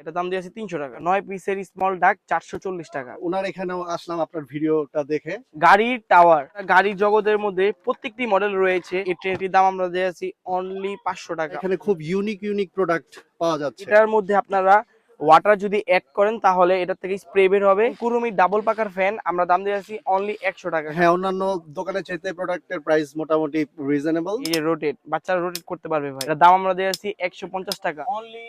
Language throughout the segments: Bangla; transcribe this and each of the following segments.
এটা দাম দিয়েছি তিনশো টাকা। নয় পিসের স্মল ডাক চারশো চল্লিশ টাকা। ওনার এখানেও আসলাম আপনার ভিডিওটা দেখে। গাড়ির টাওয়ার গাড়ির জগতের মধ্যে প্রত্যেকটি মডেল রয়েছে। এই ট্রেনটির দাম আমরা দিয়েছি অনলি পাঁচশো টাকা। এখানে খুব ইউনিক ইউনিক প্রোডাক্ট পাওয়া যাচ্ছে। এটার মধ্যে আপনারা ওয়াটার যদি অ্যাড করেন তাহলে এটা থেকে স্প্রে বের হবে। কুরুমি ডাবল পাকার ফ্যান আমরা দাম দিয়েছি অনলি একশো টাকা। হ্যাঁ অন্যান্য দোকানের চাইতে প্রোডাক্টের প্রাইস মোটামুটি রিজনেবল এই রোটেট বাচ্চারা রোটেট করতে পারবে ভাই। এটার দাম আমরা দিয়েছি একশো পঞ্চাশ টাকা। অনলি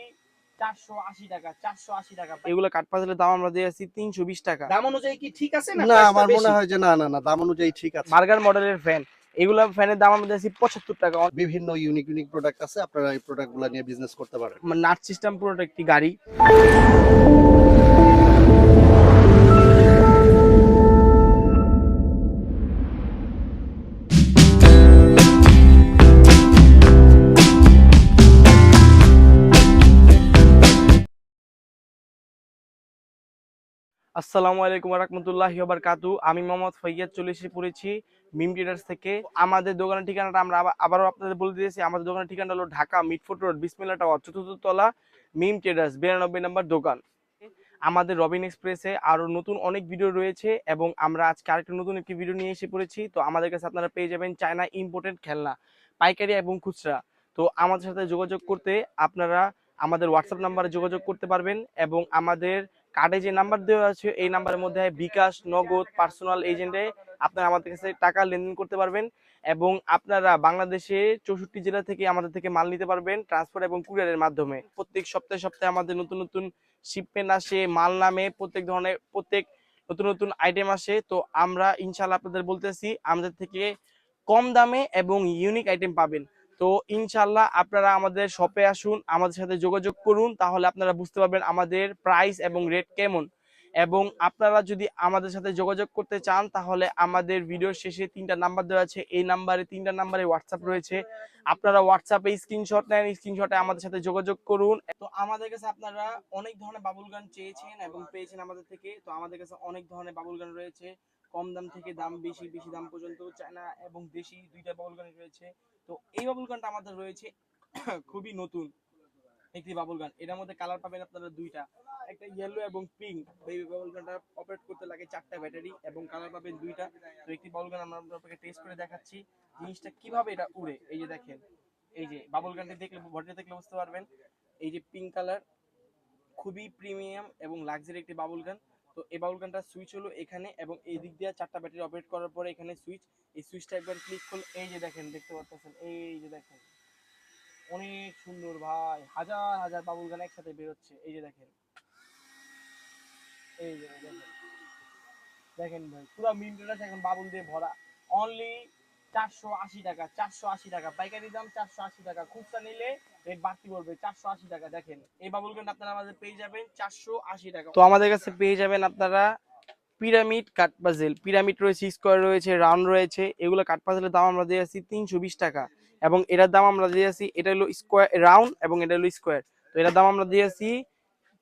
চারশো আশি টাকা চারশো আশি টাকা। এগুলো কাঠ দাম আমরা তিনশো বিশ টাকা। দাম অনুযায়ী কি ঠিক আছে না না আমার মনে হয় যে না না না দাম অনুযায়ী ঠিক আছে। বার্গার মডেলের ফ্যান এগুলো ফ্যানের দাম আমরা দিয়েছি পঁচাত্তর টাকা। বিভিন্ন ইউনিক ইউনিক প্রোডাক্ট আছে আপনারা এই প্রোডাক্টগুলো নিয়ে বিজনেস করতে পারেন। নাট সিস্টেম পুরোটা একটি গাড়ি। আসসালামু আলাইকুম রহমতুল্লাহ বারকাতু আমি মোহাম্মদ ফৈয়াদ চলে এসে পড়েছি মিম ট্রেডার্স থেকে। আমাদের দোকানের ঠিকানাটা আমরা আবার- আবারও আপনাদের বলে দিয়েছি। আমাদের দোকানের ঠিকানা হলো Dhaka Mitford road, Bismillah tower, চতুর্থ তলা, মিম ট্রেডার্স, বিরানব্বই নম্বর দোকান। আমাদের রবিন এক্সপ্রেসে আরও নতুন অনেক ভিডিও রয়েছে এবং আমরা আজকে আরেকটা নতুন একটি ভিডিও নিয়ে এসে পড়েছি। তো আমাদের কাছে আপনারা পেয়ে যাবেন চায়না ইম্পোর্টেড খেলনা, পাইকারি এবং খুচরা। তো আমাদের সাথে যোগাযোগ করতে আপনারা আমাদের হোয়াটসঅ্যাপ নাম্বারে যোগাযোগ করতে পারবেন এবং আমাদের কার্ডে যে নাম্বার দেওয়া আছে, এই নাম্বারের মধ্যে বিকাশ, নগদ পার্সোনাল এজেন্টে আপনারা আমাদের কাছে টাকা লেনদেন করতে পারবেন এবং আপনারা বাংলাদেশে চৌষট্টি জেলা থেকে আমাদের থেকে মাল নিতে পারবেন ট্রান্সপোর্ট এবং কুরিয়ারের মাধ্যমে। প্রত্যেক সপ্তাহে সপ্তাহে আমাদের নতুন নতুন শিপমেন্ট আসে, মাল নামে, প্রত্যেক ধরনের, প্রত্যেক নতুন নতুন আইটেম আসে। তো আমরা ইনশাল্লাহ আপনাদের বলতেছি, আমাদের থেকে কম দামে এবং ইউনিক আইটেম পাবেন। তো ইনশাল্লাহ আপনারা আমাদের শপে আসুন, আমাদের সাথে যোগাযোগ করুন, তাহলে আপনারা বুঝতে পারবেন আমাদের প্রাইস এবং রেট কেমন। এবং আপনারা যদি আমাদের সাথে যোগাযোগ করতে চান, তাহলে আমাদের ভিডিওর শেষে তিনটা নাম্বার দেওয়া আছে। এই নাম্বারে তিনটা নাম্বারে হোয়াটসঅ্যাপ রয়েছে। আপনারা হোয়াটসঅ্যাপে স্ক্রিনশট নেন স্ক্রিনশটে আমাদের সাথে যোগাযোগ করুন। তো আমাদের কাছে আপনারা অনেক ধরনের বাবুল গান চেয়েছেন এবং পেয়েছেন আমাদের থেকে। তো আমাদের কাছে অনেক ধরনের বাবুল গান রয়েছে। কম দাম থেকে দাম বেশি বেশি দাম পর্যন্ত চায়না এবং দেশি দুইটা বাবুল গান রয়েছে। তো এই বাবুল গানটা আমাদের রয়েছে, খুবই নতুন একটি বাবুল গান এটার মধ্যে কালার পাবেন আপনারা দুইটা, একটা ইয়েলো এবং পিঙ্ক এই বাবুল গানটা অপারেট করতে লাগে চারটা ব্যাটারি এবং কালার পাবেন দুইটা। তো একটি বাবুল গান আমরা আপনাকে টেস্ট করে দেখাচ্ছি, জিনিসটা কীভাবে এটা উড়ে। এই যে দেখেন, এই যে বাবুল গানটি দেখলে, বডিটা দেখলে বুঝতে পারবেন। এই যে পিঙ্ক কালার খুবই প্রিমিয়াম এবং লাক্সারি একটি বাবুল গান তো এই বাউল গানটা সুইচ হলো এখানে এবং এই দিক দিয়ে চারটা ব্যাটারি অপারেট করার পরে এখানে সুইচ এই সুইচটা একবার ক্লিক করলে এই যে দেখেন, দেখতে পাচ্ছেন, এই যে দেখেন। অনেক সুন্দর ভাই, হাজার হাজার বাবুল গান একসাথে বেরোচ্ছে, এই যে দেখেন। এই যে দেখেন। দেখেন ভাই, পুরো মিন্টটা এখন বাবুল দিয়ে ভরা। অনলি চারশো আশি টাকা, চারশো আশি টাকা। পাইকারি দাম চারশো আশি টাকা। খুচরা নিলে রেট বাড়তি পড়বে চারশো আশি টাকা, দেখেন। এই বাবুল গানটা আপনারা আমাদের পেয়ে যাবেন চারশো আশি টাকা। তো আমাদের কাছে পেয়ে যাবেন আপনারা পিরামিড কাট পাজেল। পিরামিড রয়েছে, স্কোয়ার রয়েছে, রাউন্ড রয়েছে। এগুলো কাট পাজেলের দাম আমরা দিয়ে আসি তিনশো বিশ টাকা। এবং এটার দাম আমরা দিয়ে আসি, এটা হলো স্কোয়ার, রাউন্ড এবং এটা হলো স্কোয়ার। তো এটার দাম আমরা দিয়ে আসি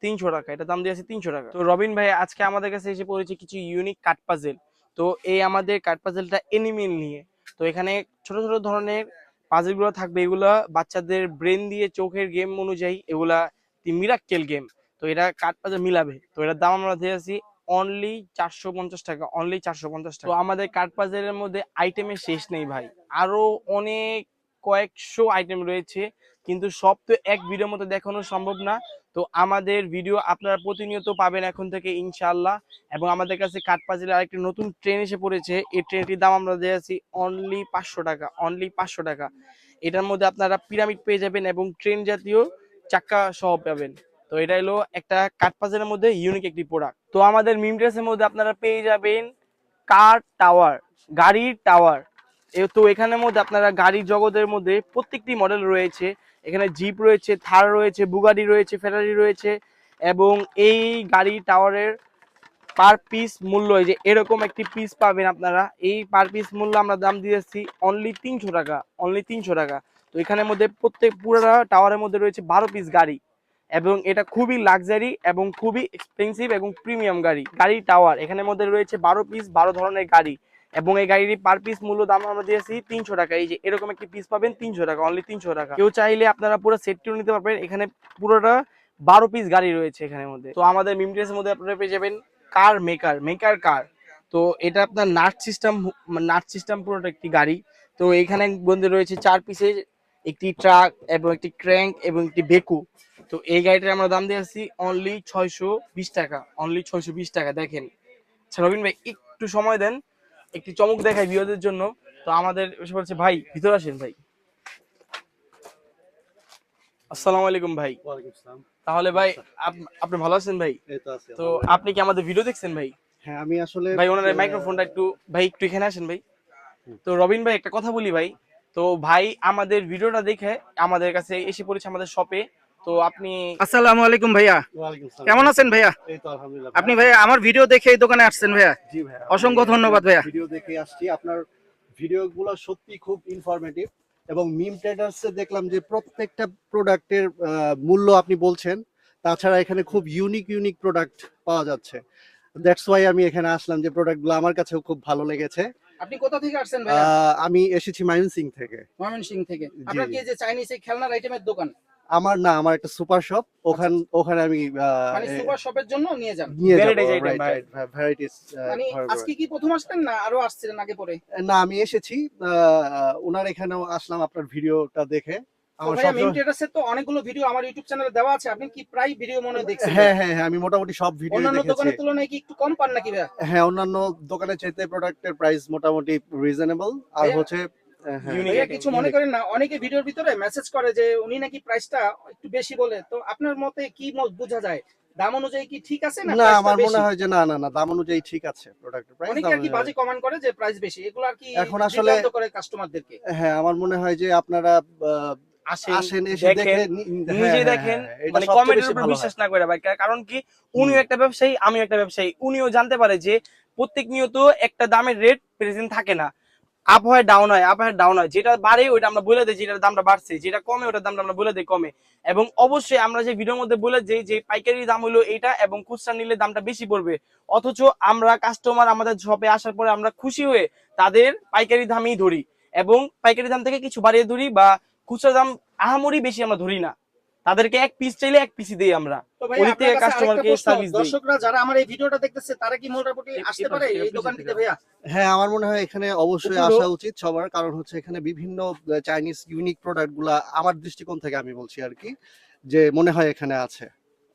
তিনশো টাকা, এটার দাম দিয়ে আসি তিনশো টাকা। তো রবিন ভাই, আজকে আমাদের কাছে এসে পড়েছে কিছু ইউনিক কাট পাজেল। তো এই আমাদের কাট পাজেলটা এনিমেল নিয়ে। তো এখানে ছোট ছোট ধরনের পাজেলগুলো থাকবে। এগুলো বাচ্চাদের ব্রেন দিয়ে, চোখের গেম অনুযায়ী এগুলা মিরাক্কেল গেম তো এটা কাট পাজেল মিলাবে। তো এটার দাম আমরা দিয়ে আসি অনলি চারশো পঞ্চাশ টাকা অনলি চারশো পঞ্চাশ টাকা। তো আমাদের কাট পাজেলের মধ্যে আইটেমের শেষ নেই ভাই। আরও অনেক কয়েকশো আইটেম রয়েছে, কিন্তু সব তো এক ভিডিওর মতো দেখানো সম্ভব না। তো আমাদের ভিডিও আপনারা প্রতিনিয়ত পাবেন এখন থেকে ইনশাআল্লাহ। এবং আমাদের কাছে কাঠ পাজিলের আরেকটি নতুন ট্রেন এসে পড়েছে। এই ট্রেনটির দাম আমরা দিয়েছি অনলি পাঁচশো টাকা অনলি পাঁচশো টাকা। এটার মধ্যে আপনারা পিরামিড পেয়ে যাবেন এবং ট্রেন জাতীয় চাক্কা সহ পাবেন। তো এটা হলো একটা কাঠপাচিলের মধ্যে ইউনিক একটি প্রোডাক্ট তো আমাদের মিম ড্রেসের মধ্যে আপনারা পেয়ে যাবেন কার টাওয়ার, গাড়ির টাওয়ার। তো এখানের মধ্যে আপনারা গাড়ির জগতের মধ্যে প্রত্যেকটি মডেল রয়েছে। এখানে জিপ রয়েছে, থার রয়েছে বুগাডি রয়েছে, ফেরারি রয়েছে এবং এই গাড়ি টাওয়ারের পার পিস মূল্য এই যে এরকম একটি পিস পাবেন আপনারা। এই পার পিস মূল্য আমরা দাম দিয়েছি অনলি তিনশো টাকা অনলি তিনশো টাকা। তো এখানের মধ্যে প্রত্যেক পুরোটা টাওয়ারের মধ্যে রয়েছে বারো পিস গাড়ি এবং এটা খুবই লাক্সারি এবং খুবই এক্সপেন্সিভ এবং প্রিমিয়াম গাড়ি গাড়ি, টাওয়ার। এখানের মধ্যে রয়েছে বারো পিস, বারো ধরনের গাড়ি। এবং এই গাড়ির পার পিস মূল্য দাম আমরা দিয়েছি তিনশো টাকা। এই যে এরকম একটি পিস পাবেন তিনশো টাকা অনলি তিনশো টাকা। কেউ চাইলে আপনারা পুরো সেটটিও নিতে পারবেন। এখানে পুরোটা বারো পিস গাড়ি রয়েছে এখানের মধ্যে। তো আমাদের মিমটেসের মধ্যে আপনারা পেয়ে যাবেন কার মেকার মেকার কার তো এটা আপনার নাট সিস্টেম নাট সিস্টেম পুরোটা একটি গাড়ি। তো এখানে বন্ধু রয়েছে চার পিসের একটি ট্রাক এবং একটি ক্র্যাঙ্ক এবং একটি বেকু। তো এই গাড়িটার আমরা দাম দিয়েছি অনলি ছয়শো বিশ টাকা অনলি ছয়শো বিশ টাকা। দেখেন আচ্ছা ভাই, একটু সময় দেন। একটি চমক দেখাই বিয়োদের জন্য। তো আমাদের বলছে ভাই ভিতরে আসেন ভাই। আসসালামু আলাইকুম ভাই। তাহলে ভাই আপ- আপনি ভালো আছেন ভাই? তো। আপনি কি আমাদের ভিডিও দেখছেন ভাই? হ্যাঁ আমি আসলে ভাই ওনার মাইক্রোফোনটা একটু ভাই একটু এখানে আসেন ভাই। তো রবিন ভাই একটা কথা বলি ভাই। তো ভাই আমাদের ভিডিওটা দেখে আমাদের কাছে এসে পড়েছে আমাদের শপে তো আপনি আসসালামু আলাইকুম ভাইয়া। কেমন আছেন ভাইয়া? এই তো আলহামদুলিল্লাহ আপনি ভাইয়া আমার ভিডিও দেখে এই দোকানে আসছেন ভাইয়া। জি ভাইয়া অসংখ্য ধন্যবাদ ভাইয়া। ভিডিও দেখে আসছি। আপনার ভিডিওগুলো সত্যি খুব ইনফরমেটিভ এবং মিম ট্রেডার্সে দেখলাম যে প্রত্যেকটা প্রোডাক্টের মূল্য আপনি বলছেন। তাছাড়া এখানে খুব ইউনিক ইউনিক প্রোডাক্ট পাওয়া যাচ্ছে। দ্যাটস ওয়াই আমি এখানে আসলাম যে প্রোডাক্টগুলো আমার কাছেও খুব ভালো লেগেছে। আপনি কোথা থেকে আসছেন ভাইয়া? আহ, আমি এসেছি মায়ুন সিং থেকে। ময়মনসিং থেকে। জি, আপনার কি যে চাইনিজ এই খেলনার আইটেমের দোকান? আমার না আমার একটা সুপার শপ ওখান ওখানে আমি আহ, মানে সুপার শপের জন্য নিয়ে যান? নিয়ে যাব ভ্যারাইটিস মানে আজকে কি প্রথম আসলেন না আরও আসছিলেন আগে পরে? না আমি এসেছি আহ, ওনার এখানেও আসলাম আপনার ভিডিওটা দেখে। তো অনেকগুলো ভিডিও আমার ইউটিউব চ্যানেলে দেওয়া আছে আপনি কি প্রায় ভিডিও মনে দেখছেন? হ্যাঁ হ্যাঁ হ্যাঁ আমি মোটামুটি সব ভিডিও অন্যান্য দোকানের তুলনায় কি একটু কম পান নাকি হ্যাঁ অন্যান্য দোকানের চাইতে প্রোডাক্টের প্রাইস মোটামুটি রিজনেবল আর হচ্ছে ভাইয়া কিছু মনে করেন না অনেকে ভিডিওর ভিতরে মেসেজ করে যে উনি নাকি প্রাইসটা একটু বেশি বলে তো আপনার মতে কি মত বোঝা যায়? দাম অনুযায়ী কি ঠিক আছে না না আমার মনে হয় যে না না না দাম অনুযায়ী ঠিক আছে প্রোডাক্টের প্রাইস অনেকে আর কি বাজে কমেন্ট করে যে প্রাইস বেশি এগুলো আর কি এখন আসলে- করে কাস্টমারদেরকে হ্যাঁ আমার মনে হয় যে আপনারা আহ, আসেন আসেন এসে দেখেন, হ্যাঁ, নিজে হ্যাঁ, দেখেন হ্যাঁ, মানে কমেন্টের উপর বিশ্বাস না করে ভাই কারণ কি উনিও একটা ব্যবসায়ী আমিও একটা ব্যবসায়ী উনিও জানতে পারে যে প্রত্যেক নিয়ত একটা দামের রেট প্রেজেন্ট থাকে না। আপ হয় ডাউন হয় আপ হয় ডাউন হয়। যেটা বাড়ে ওইটা আমরা বলে দিই, যেটার দামটা বাড়ছে, যেটা কমে ওটার দামটা আমরা বলে দিই কমে। এবং অবশ্যই আমরা যে ভিডিওর মধ্যে বলে দিই যে পাইকারি দাম হলো এটা এবং খুচরা নিলে দামটা বেশি পড়বে। অথচ আমরা কাস্টমার আমাদের শপে আসার পরে আমরা খুশি হয়ে তাদের পাইকারি দামই ধরি। এবং পাইকারি দাম থেকে কিছু বাড়িয়ে ধরি বা খুচরা দাম আহামরি বেশি আমরা ধরি না। তাদেরকে এক পিস চাইলে এক পিসই দিই আমরা। দেই। দর্শকরা যারা আমার এই ভিডিওটা দেখতেছে তারা কি মোটামুটি আসতে পারে? এই এ দোকান পাশে থেকে থেকে। ভাইয়া? হ্যাঁ আমার মনে হয় এখানে অবশ্যই আসা উচিত সবার কারণ হচ্ছে এখানে বিভিন্ন চাইনিজ ইউনিক প্রোডাক্টগুলা আমার দৃষ্টিকোণ থেকে আমি বলছি আর কি যে মনে হয় এখানে আছে।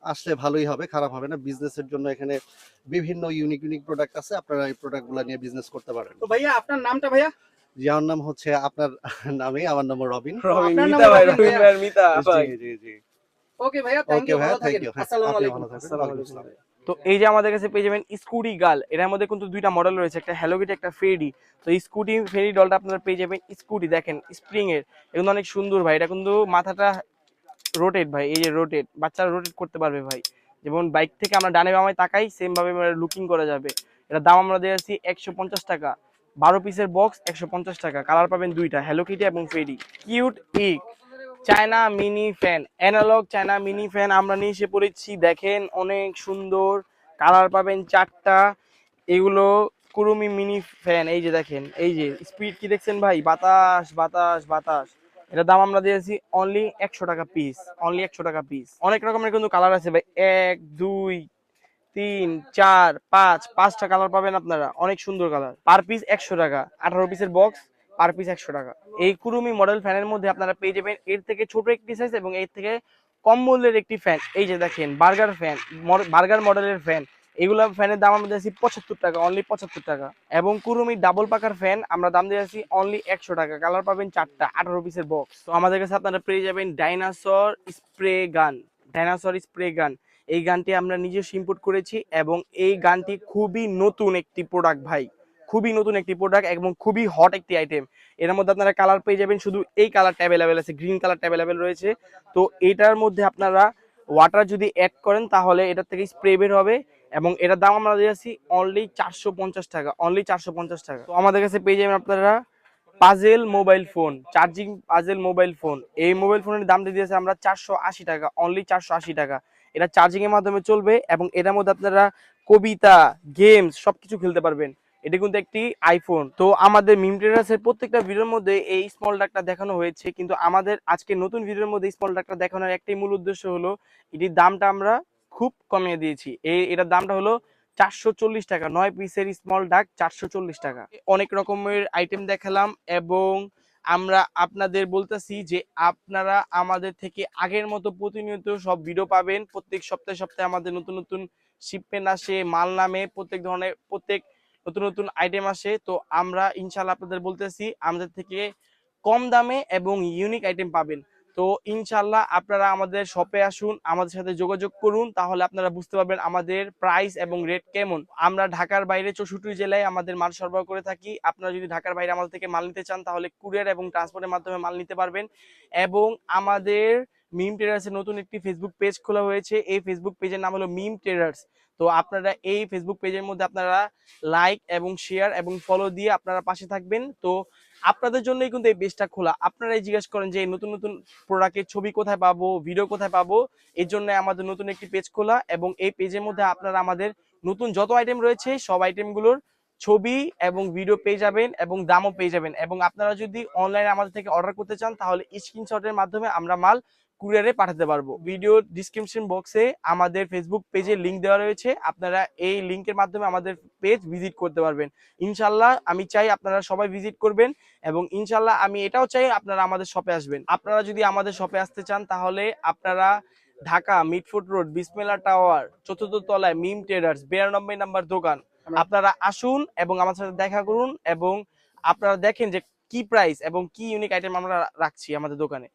আসলে ভালোই হবে খারাপ হবে না। বিজনেসের জন্য এখানে বিভিন্ন ইউনিক ইউনিক প্রোডাক্ট আছে। আপনারা এই প্রোডাক্টগুলা নিয়ে বিজনেস করতে পারেন। তো ভাইয়া আপনার নামটা ভাইয়া? জি আমার নাম হচ্ছে আপনার নামে আমার নাম রবিন। রবিন মিতা ভাই রবিন রবিন মিতা জি জি জি ওকে ভাইয়া থ্যাংক ইউ ভালো থাকেন। আসসালামু আলাইকুম। আসসালামু আলাইকুম। তো এই যে আমাদের কাছে পেয়ে যাবেন স্কুটি গার্ল এটার মধ্যে কিন্তু দুইটা মডেল রয়েছে একটা হ্যালোগিটি একটা ফেরি তো স্কুটি ফেরি ডলটা আপনারা পেয়ে যাবেন স্কুটি দেখেন স্প্রিং এর। এগুলো অনেক সুন্দর ভাই এটা কিন্তু মাথাটা রোটেট ভাই এই যে রোটেট বাচ্চারা রোটেট করতে পারবে ভাই। যেমন বাইক থেকে আমরা ডানে বামায় তাকাই সেম ভাবে লুকিং করা যাবে। এটার দাম আমরা দিয়েছি একশো পঞ্চাশ টাকা। বারো পিসের বক্স একশো পঞ্চাশ টাকা। কালার পাবেন দুইটা হ্যালো কিটি এবং ফেরি কিউট ইক China mini fan analog China mini fan আমরা নিয়ে এসে পড়েছি। দেখেন অনেক সুন্দর। কালার পাবেন চারটা। এগুলো কুরুমি মিনি ফ্যান এই যে দেখেন, এই যে স্পিড কি দেখছেন ভাই? বাতাস বাতাস বাতাস। এটার দাম আমরা দিয়েছি অনলি একশো টাকা পিস অনলি একশো টাকা পিস অনেক রকমের কিন্তু কালার আছে ভাই। এক, দুই তিন, চার, পাঁচ, পাঁচটা কালার পাবেন আপনারা। অনেক সুন্দর কালার পার পিস একশো টাকা। আঠারো পিসের বক্স পার পিস একশো টাকা। এই কুরুমি মডেল ফ্যানের মধ্যে আপনারা পেয়ে যাবেন এর থেকে ছোট একটি সাইজ এবং এর থেকে কম মূল্যের একটি ফ্যান এই যে দেখেন বার্গার ফ্যান বার্গার মডেলের ফ্যান এগুলো ফ্যানের দাম আমরা দিয়েছি পঁচাত্তর টাকা অনলি পঁচাত্তর টাকা। এবং কুরুমি ডাবল পাকার ফ্যান আমরা দাম দিয়েছি অনলি একশো টাকা। কালার পাবেন চারটা, আঠারো পিসের বক্স তো আমাদের কাছে আপনারা পেয়ে যাবেন dinosaur spray gun dinosaur spray gun এই গানটি আমরা নিজস্ব ইম্পোর্ট করেছি এবং এই গানটি খুবই নতুন একটি প্রোডাক্ট ভাই। খুবই নতুন একটি প্রোডাক্ট এবং খুবই হট একটি আইটেম এর মধ্যে আপনারা কালার পেয়ে যাবেন শুধু এই কালারটা অ্যাভেলেবেল আছে গ্রিন কালারটা অ্যাভেলেবেল রয়েছে। তো এটার মধ্যে আপনারা ওয়াটার যদি অ্যাড করেন তাহলে এটার থেকে স্প্রে বের হবে এবং এটার দাম আমরা দিয়েছি অনলি চারশো পঞ্চাশ টাকা অনলি চারশো পঞ্চাশ টাকা। তো আমাদের কাছে পেয়ে যাবেন আপনারা puzzle mobile phone charging puzzle mobile phone এই মোবাইল ফোনের দাম দিয়ে দিয়েছে আমরা চারশো আশি টাকা অনলি চারশো আশি টাকা। এটা চার্জিং এর মাধ্যমে চলবে এবং এটার মধ্যে আপনারা কবিতা গেমস সবকিছু খেলতে পারবেন। এটা কিন্তু একটি আইফোন তো আমাদের মিম ট্রেডার্সের প্রত্যেকটা ভিডিওর মধ্যে এই স্মল ডাকটা দেখানো হয়েছে। কিন্তু আমাদের আজকে নতুন ভিডিওর মধ্যে স্মল ডাকটা দেখানোর একটাই মূল উদ্দেশ্য হলো, এটির দামটা আমরা খুব কমিয়ে দিয়েছি। এই এটার দামটা হলো চারশো চল্লিশ টাকা। নয় পিসের স্মল ডাক চারশো চল্লিশ টাকা। অনেক রকমের আইটেম দেখালাম এবং আমরা আপনাদের বলতেছি যে আপনারা আমাদের থেকে আগের মতো প্রতিনিয়ত সব ভিডিও পাবেন। প্রত্যেক সপ্তাহে সপ্তাহে আমাদের নতুন নতুন শিপমেন্ট আসে, মাল নামে, প্রত্যেক ধরনের, প্রত্যেক নতুন নতুন আইটেম আসে। তো আমরা ইনশাল্লাহ আপনাদের বলতেছি, আমাদের থেকে কম দামে এবং ইউনিক আইটেম পাবেন। তো ইনশাল্লাহ আপনারা আমাদের শপে আসুন, আমাদের সাথে যোগাযোগ করুন, তাহলে আপনারা বুঝতে পারবেন আমাদের প্রাইস এবং রেট কেমন। আমরা ঢাকার বাইরে চৌষট্টি জেলায় আমাদের মাল সরবরাহ করে থাকি। আপনারা যদি ঢাকার বাইরে আমাদের থেকে মাল নিতে চান, তাহলে কুরিয়ার এবং ট্রান্সপোর্টের মাধ্যমে মাল নিতে পারবেন। এবং আমাদের মিম ট্রেডার্সের নতুন একটি ফেসবুক পেজ খোলা হয়েছে। এই ফেসবুক পেজের নাম হলো মিম ট্রেডার্স তো আপনারা এই ফেসবুক পেজের মধ্যে আপনারা লাইক এবং শেয়ার এবং ফলো দিয়ে আপনারা পাশে থাকবেন। তো আপনাদের জন্যই কিন্তু এই পেজটা খোলা। আপনারাই জিজ্ঞেস করেন যে নতুন নতুন প্রোডাক্টের ছবি কোথায় পাবো ভিডিও কোথায় পাবো? এর জন্য আমাদের নতুন একটি পেজ খোলা এবং এই পেজের মধ্যে আপনারা আমাদের নতুন যত আইটেম রয়েছে, সব আইটেমগুলোর ছবি এবং ভিডিও পেয়ে যাবেন এবং দামও পেয়ে যাবেন। এবং আপনারা যদি অনলাইনে আমাদের থেকে অর্ডার করতে চান, তাহলে স্ক্রিনশটের মাধ্যমে আমরা মাল কুরিয়ারে পাঠাতে পারব। ভিডিও ডিসক্রিপশন বক্সে আমাদের ফেসবুক পেজে লিংক দেওয়া রয়েছে। আপনারা এই লিঙ্কের মাধ্যমে আমাদের পেজ ভিজিট করতে পারবেন। ইনশাল্লাহ আমি চাই আপনারা সবাই ভিজিট করবেন এবং ইনশাল্লাহ আমি এটাও চাই আপনারা আমাদের শপে আসবেন। আপনারা যদি আমাদের শপে আসতে চান তাহলে আপনারা Dhaka Mitford road Bismillah tower চতুর্থ তলায় মিম ট্রেডার্স বিরানব্বই নাম্বার দোকান। আপনারা আসুন এবং আমার সাথে দেখা করুন এবং আপনারা দেখেন যে কি প্রাইস এবং কি ইউনিক আইটেম আমরা রাখছি আমাদের দোকানে।